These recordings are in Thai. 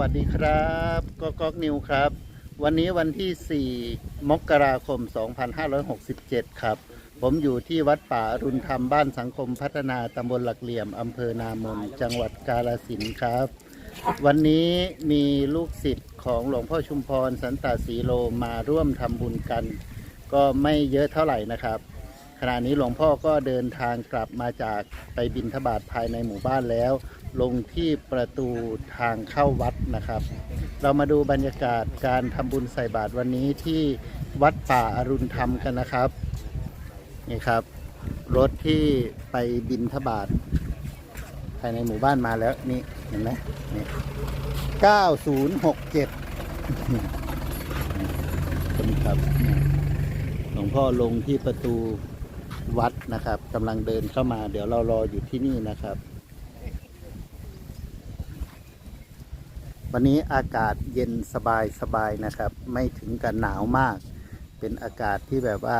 วัสดีครับก็ก๊อกนิวครับ วันนี้วันที่ 4 มกราคม 2567 ครับ ผมอยู่ที่วัดป่ารุณธรรมบ้านสังคมพัฒนาตำบลหลักเหลี่ยมอำเภอนามนจังหวัดกาฬสินธุ์ครับ วันนี้มีลูกศิษย์ของหลวงพ่อชุมพรสันตาสีโลมาร่วมทำบุญกัน ก็ไม่เยอะเท่าไหร่นะครับ ขณะนี้หลวงพ่อก็เดินทางกลับมาจากไปบินทบาทภายในหมู่บ้านแล้ว ลงที่ประตูทางเข้าวัดนะครับ เรามาดูบรรยากาศการทำบุญใส่บาตรวันนี้ที่วัดป่าอรุณธรรมกันนะครับนี่ครับรถที่ไปบินทบาทภายในหมู่บ้านมาแล้วนี่เห็นไหมนี่9067คนครับหลวงพ่อลงที่ประตูวัดนะครับกำลังเดินเข้ามา เดี๋ยวเรารออยู่ที่นี่นะครับ วันนี้อากาศเย็นสบายสบายนะครับ ไม่ถึงกับหนาวมาก เป็นอากาศที่แบบว่า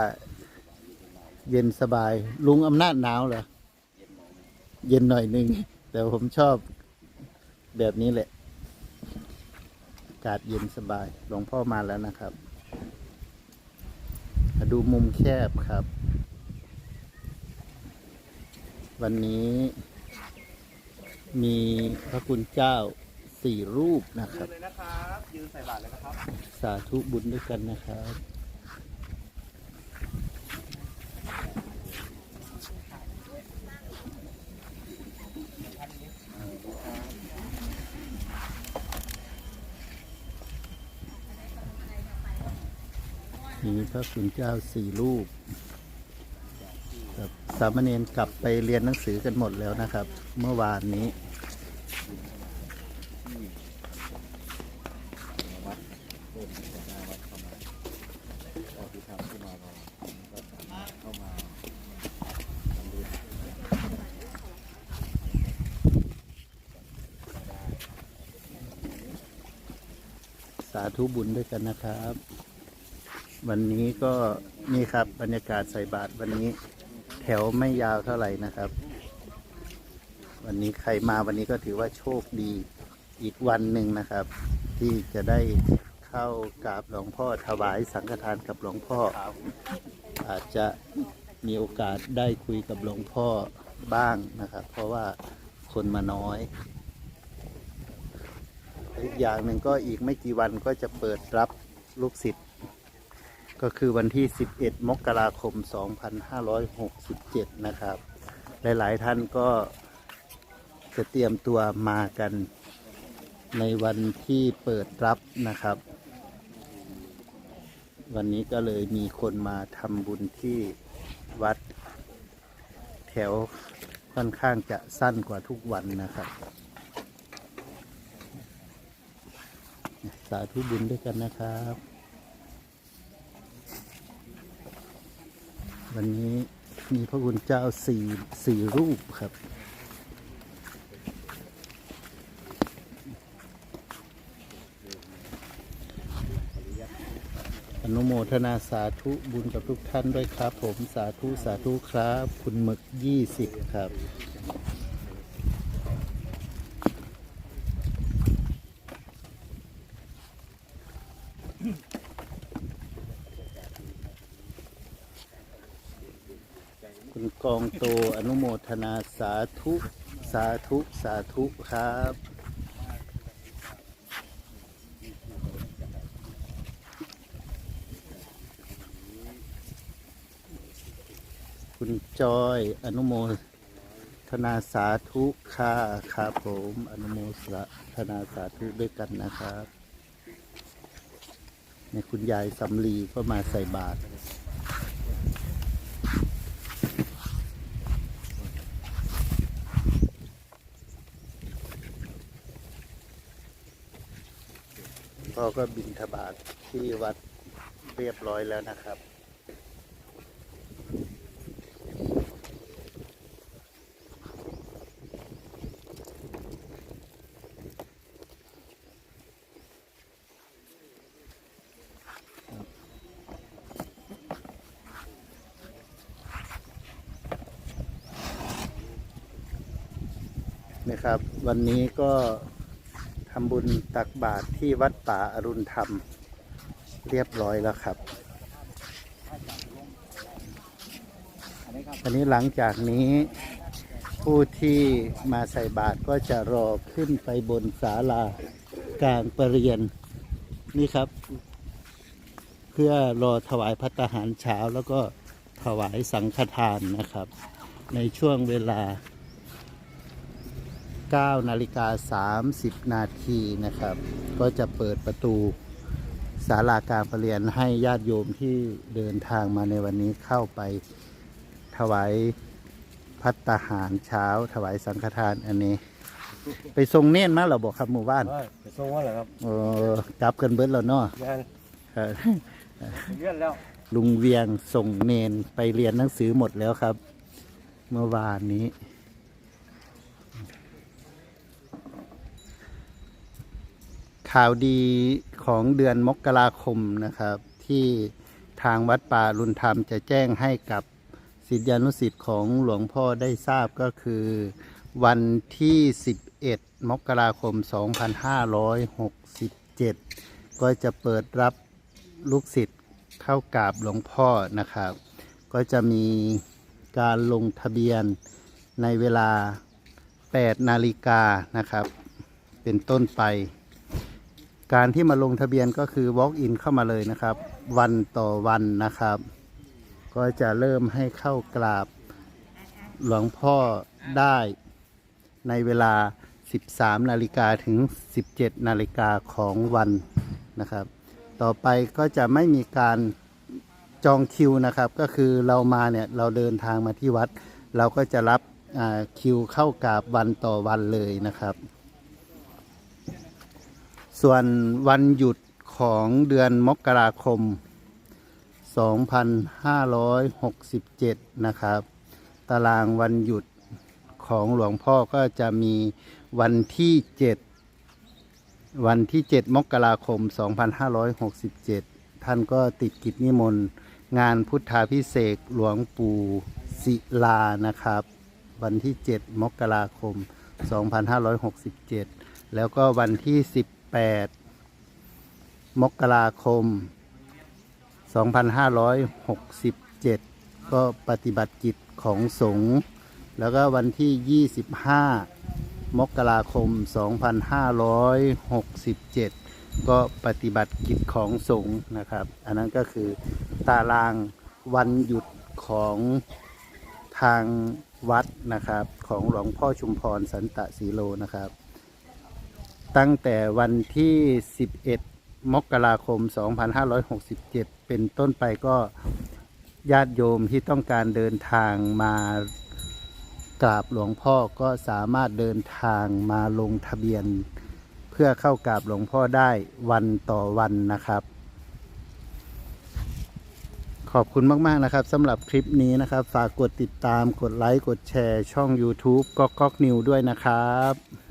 เย็นสบาย ลุงอำนาจหนาวเหรอเย็นหน่อยหนึงแต่ผมชอบแบบนี้แหละ อากาศเย็นสบายหลวงพ่อมาแล้วนะครับดูมุมแคบครับ วันนี้มีพระคุณเจ้า สี่รูปนะครับ เลยนะครับยืนใส่บาตรเลยนะครับสาธุบุญด้วยกันนะครับ มีพระคุณเจ้าสี่รูปครับสามเณรกลับไปเรียนหนังสือกันหมดแล้วนะครับ เมื่อวานนี้ ธุบุญด้วยกันนะครับ วันนี้ก็นี่ครับบรรยากาศใส่บาตรวันนี้แถวไม่ยาวเท่าไหร่นะครับ วันนี้ใครมาวันนี้ก็ถือว่าโชคดีอีกวันหนึ่งนะครับ ที่จะได้เข้ากราบหลวงพ่อถวายสังฆทานกับหลวงพ่อ อาจจะมีโอกาสได้คุยกับหลวงพ่อบ้างนะครับ เพราะว่าคนมาน้อย อีกอย่างหนึ่งก็อีกไม่กี่วันก็จะเปิดรับลูกศิษย์ก็คือวันที่ 11 มกราคม 2567 นะครับ หลาย ๆ ท่านก็จะเตรียมตัวมากันในวันที่เปิดรับนะครับ วันนี้ก็เลยมีคนมาทำบุญที่วัด แถวค่อนข้างจะสั้นกว่าทุกวันนะครับาธุบุญด้วยกันนะครับ วันนี้มีพระคุณเจ้าสี่สี่รูปครับอนุโมทนาสาธุบุญกับทุกท่านด้วยครับ ผมสาธุสาธุครับ คุณหมึกยี่สิบครับ กองโตอนุโมทนาสาธุสาธุสาธุครับ คุณจอยอนุโมทนาสาธุค่ะครับผมอนุโมทนาสาธุด้วยกันนะครับในคุณยายสำลีก็มาใส่บาตร พ่อก็บินทบาทที่วัดเรียบร้อยแล้วนะครับ นะครับ วันนี้ก็ ทำบุญตักบาตรที่วัดป่าอรุณธรรม เรียบร้อยแล้วครับอันนี้หลังจากนี้ผู้ที่มาใส่บาตรก็จะรอขึ้นไปบนศาลากลางประเรียนนี่ครับ เพื่อรอถวายพัตตาหารเช้าแล้วก็ถวายสังฆทานนะครับ ในช่วงเวลา 9นาฬิกา30 นาทีนะครับ ก็จะเปิดประตูศาลาการประเรียนให้ญาติโยมที่เดินทางมาในวันนี้เข้าไปถวายพัตตาหารเช้า ถวายสังฆทานอันนี้ ไปทรงเน้นมาเหราบอกครับหมู่บ้านว่าไปส่งว่าเหรอครับโอ้กลับกันเบิดแล้วเนาะงานครับเลื่อนแล้วลุงเวียงส่งเนนไปเรียนหนังสือหมดแล้วครับ เมื่อวานนี้ ข่าวดีของเดือนมกราคมนะครับ ที่ทางวัดป่ารุนธรรมจะแจ้งให้กับศิษยานุศิษย์ของหลวงพ่อได้ทราบก็คือ วันที่ 11 มกราคม 2567 ก็จะเปิดรับลูกศิษย์เข้ากราบหลวงพ่อนะครับ ก็จะมีการลงทะเบียนในเวลา 8 นาฬิกานะครับ เป็นต้นไป การที่มาลงทะเบียนก็คือ walk in เข้ามาเลยนะครับ วันต่อวันนะครับ ก็จะเริ่มให้เข้ากราบหลวงพ่อได้ในเวลา 13 นาฬิกาถึง 17 นาฬิกาของวันนะครับ ต่อไปก็จะไม่มีการจองคิวนะครับ ก็คือเรามาเนี่ยเราเดินทางมาที่วัด เราก็จะรับคิวเข้ากราบวันต่อวันเลยนะครับ ส่วนวันหยุดของเดือนมกราคม 2567 นะครับ ตารางวันหยุดของหลวงพ่อก็จะมีวันที่ 7 วันที่ 7 มกราคม 2567 ท่านก็ติดกิจนิมนต์งานพุทธาพิเศษหลวงปู่ศิลานะครับ วันที่ 7 มกราคม 2567 แล้วก็วันที่ 8 มกราคม 2567 ก็ปฏิบัติกิจของสงฆ์แล้วก็วันที่ 25 มกราคม 2567 ก็ปฏิบัติกิจของสงฆ์นะครับ อันนั้นก็คือตารางวันหยุดของทางวัดนะครับของหลวงพ่อชุมพรสันตะสีโลนะครับ ตั้งแต่วันที่ 11 มกราคม 2567 เป็นต้นไปก็ญาติโยมที่ต้องการเดินทางมากราบหลวงพ่อก็สามารถเดินทางมาลงทะเบียน เพื่อเข้ากราบหลวงพ่อได้วันต่อวันนะครับ ขอบคุณมาก ๆ นะครับสำหรับคลิปนี้นะครับ ฝากกดติดตามกดไลค์ กดแชร์ช่อง YouTube ก็ก๊อกนิวด้วยนะครับ